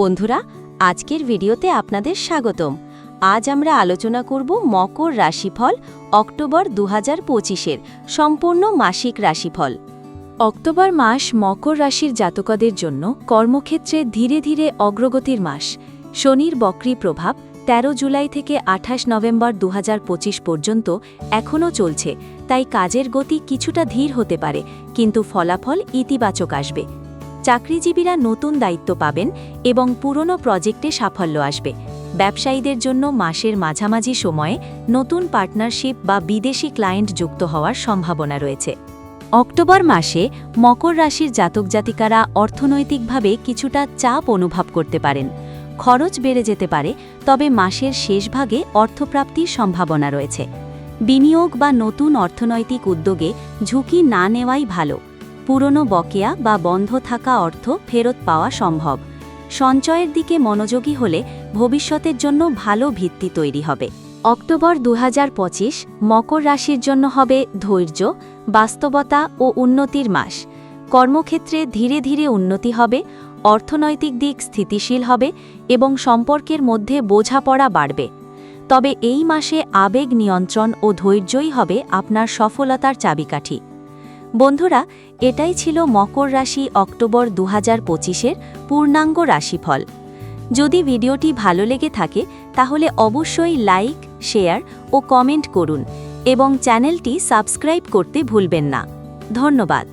বন্ধুরা, আজকের ভিডিওতে আপনাদের স্বাগতম। আজ আমরা আলোচনা করব মকর রাশিফল অক্টোবর দু হাজার সম্পূর্ণ মাসিক রাশিফল। অক্টোবর মাস মকর রাশির জাতকদের জন্য কর্মক্ষেত্রে ধীরে ধীরে অগ্রগতির মাস। শনির বক্রী প্রভাব ১৩ জুলাই থেকে আঠাশ নভেম্বর দু হাজার পঁচিশ পর্যন্ত এখনও চলছে, তাই কাজের গতি কিছুটা ধীর হতে পারে, কিন্তু ফলাফল ইতিবাচক আসবে। চাকরিজীবীরা নতুন দায়িত্ব পাবেন এবং পুরনো প্রজেক্টে সাফল্য আসবে। ব্যবসায়ীদের জন্য মাসের মাঝামাঝি সময়ে নতুন পার্টনারশিপ বা বিদেশি ক্লায়েন্ট যুক্ত হওয়ার সম্ভাবনা রয়েছে। অক্টোবর মাসে মকর রাশির জাতক জাতিকারা অর্থনৈতিকভাবে কিছুটা চাপ অনুভব করতে পারেন। খরচ বেড়ে যেতে পারে, তবে মাসের শেষ ভাগে অর্থপ্রাপ্তির সম্ভাবনা রয়েছে। বিনিয়োগ বা নতুন অর্থনৈতিক উদ্যোগে ঝুঁকি না নেওয়াই ভালো। পুরনো বকেয়া বা বন্ধ থাকা অর্থ ফেরত পাওয়া সম্ভব। সঞ্চয়ের দিকে মনোযোগী হলে ভবিষ্যতের জন্য ভালো ভিত্তি তৈরি হবে। অক্টোবর দু হাজার পঁচিশ, মকর রাশির জন্য হবে ধৈর্য, বাস্তবতা ও উন্নতির মাস। কর্মক্ষেত্রে ধীরে ধীরে উন্নতি হবে, অর্থনৈতিক দিক স্থিতিশীল হবে এবং সম্পর্কের মধ্যে বোঝাপড়া বাড়বে। তবে এই মাসে আবেগ নিয়ন্ত্রণ ও ধৈর্যই হবে আপনার সফলতার চাবিকাঠি। বন্ধুরা, এটাই ছিল মকর রাশি অক্টোবর দু হাজার পঁচিশের পূর্ণাঙ্গ রাশিফল। যদি ভিডিওটি ভালো লেগে থাকে, তাহলে অবশ্যই লাইক, শেয়ার ও কমেন্ট করুন এবং চ্যানেলটি সাবস্ক্রাইব করতে ভুলবেন না। ধন্যবাদ।